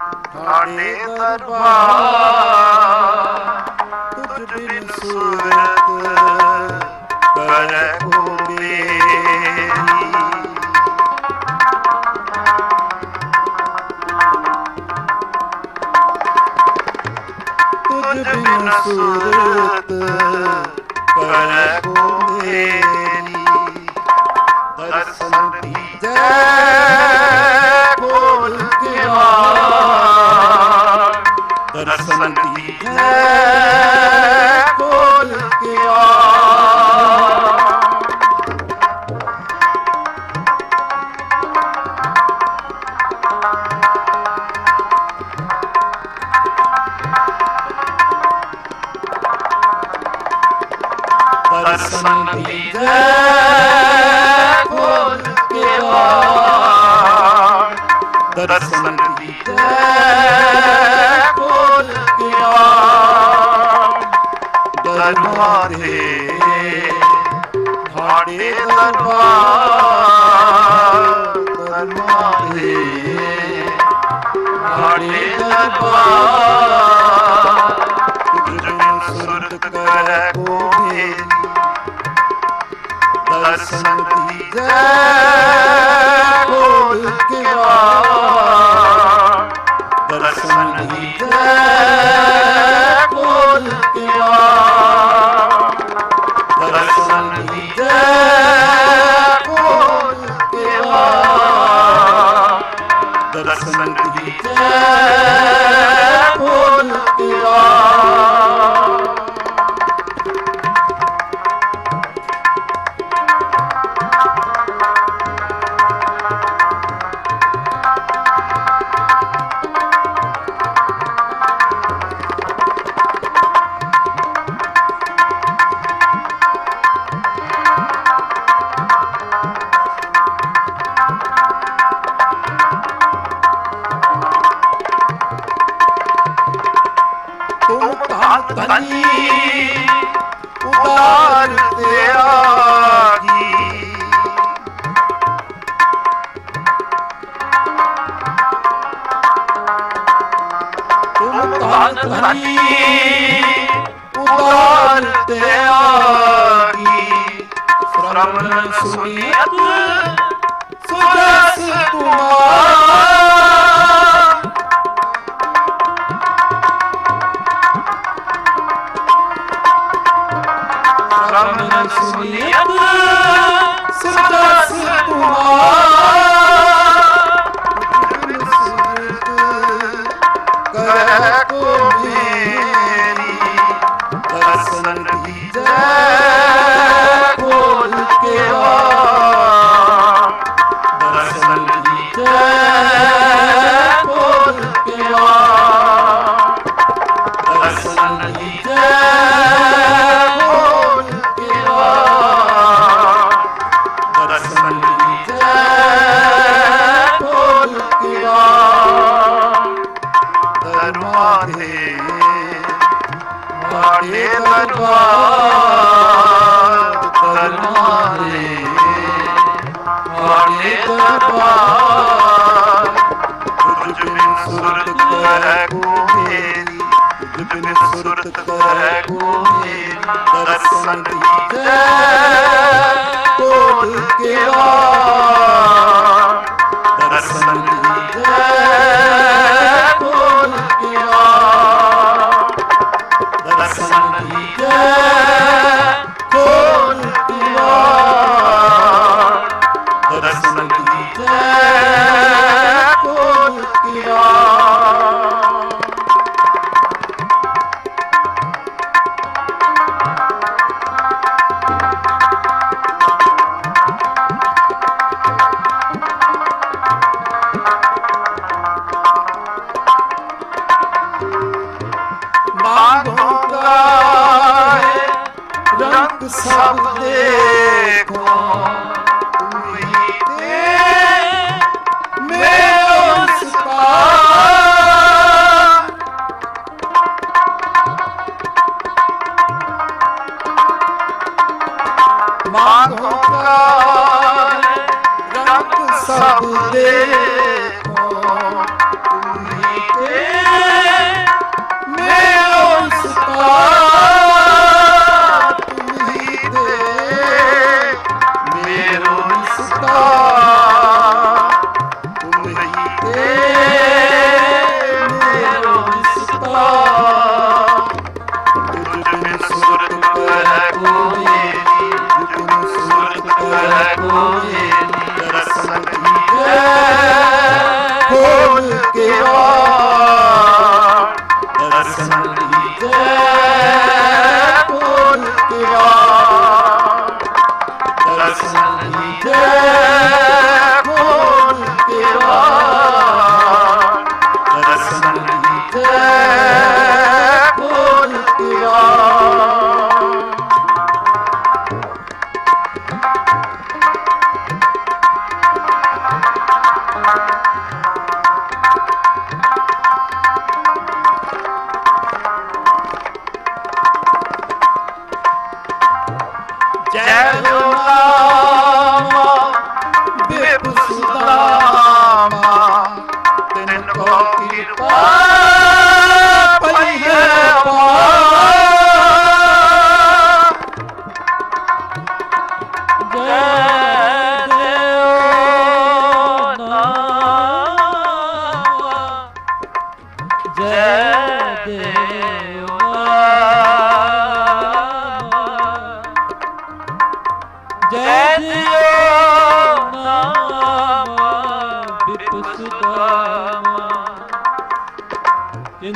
ਸਾਡੇ ਦਰਬਾਰ ਤੁਝ ਬਿਨ ਸੂਰਤ ਕਰੈ ਕੋ ਮੇਰੀ ਤੁਝ ਬਿਨ ਸੂਰਤ ਕਰੈ ਕੋ ਮੇਰੀ ਦਰਸ਼ਨ ਦੀਜੈ ਖੋਲ ਦਰਸ਼ਨ ਦੀਜੈ ਖੋਲ ਕੇ ਆ ਦਰਸ਼ਨ ਦੀਜੈ ਖੋਲ ਦਰਸ਼ਨ ਦੀਜੈ ਖੋਲ ਦਰਬਾਰੇ ਸਾਡੇ ਦਰਬਾਰ ਦਰਬਾਰੇ। ਸਾਡੇ ਦਰਬਾਰ ਤੁਝ ਸੁਰਤ ਕਰੈ ਕੋ ਦਰਸ਼ਨ ਦੀਜੈ ਖੋਲ ਤੂੰ ਧਨ ਉਦਾਰ ਤਿਆਗੀ ਸ਼ਰਮਨ ਸੁਨੀਤ ਸੁਜਸ ਤੁਮਾਰ ਦਰਬਾਰੇ ਸਾਡੇ ਦਰਬਾਰ ਦਰਬਾਰੇ ਸਾਡੇ ਦਰਬਾਰ ਤੁਝ ਬਿਨ ਸੁਰਤ ਕਰੈ ਕੋ ਮੇਰੀ ਤੁਝ ਬਿਨ ਸੁਰਤ ਕਰੈ ਕੋ ਮੇਰੀ ਦਰਸ਼ਨ ਦੀਜੈ ਕੋਲ राम तेन को कृपा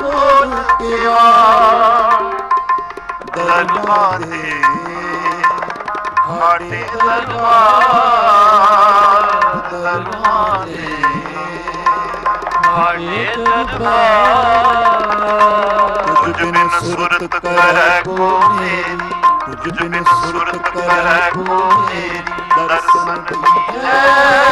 ਕੋਲ ਪਿਆ ਦਰਬਾਰ ਦੇ ਹਾੜੇ ਦਰਬਾਰ ਦਰਬਾਰ ਦੇ ਹਾੜੇ ਦਰਬਾਰ ਤੁਝ ਬਿਨ ਸੁਰਤ ਕਰੈ ਕੋ ਮੇਰੀ ਤੁਝ ਬਿਨ ਸੁਰਤ ਕਰੈ ਕੋ ਮੇਰੀ ਦਰਸਨ ਹੈ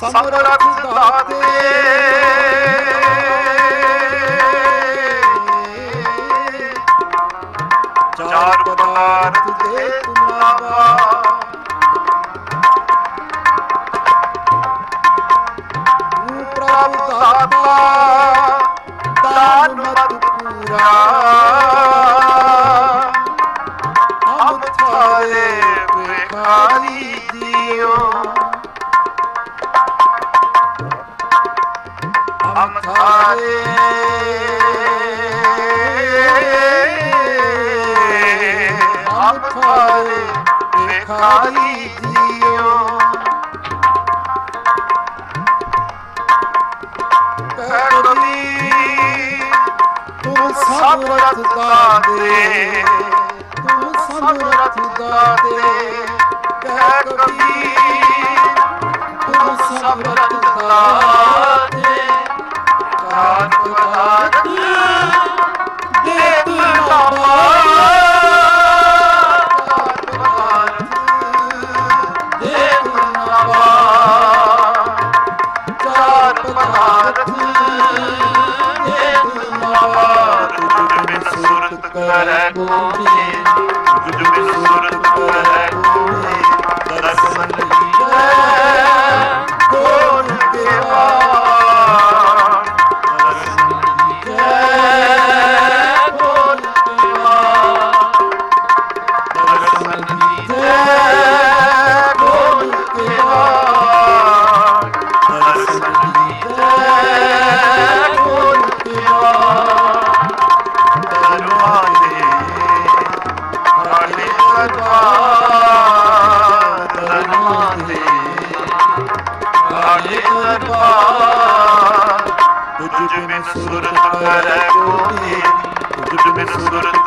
ਸਭ ਰੱਖਦਾ ਆਪ ਖਾਰੇ ਵੇਖਾਈ ਜੀਓ ਕਬੀ ਤੂੰ ਸਭ ਰਤ ਦਾਤੇ ਤੂੰ ਸਭ ਰਤ ਦਾਤੇ ਕਹਿ ਕਬੀ ਤੂੰ ਸਭ ਰਤ ਤੁਝ ਬਿਨ ਸੁਰਤ ਕਰੈ ਕੋਏ ਤੁਝ ਬਿਨ ਸੁਰਤ ਕਰੈ ਕੋਏ ਦਰਸ਼ਨ ਦੀਜੈ ਕੋਨ ਦੇਵਾ ਤੁਝ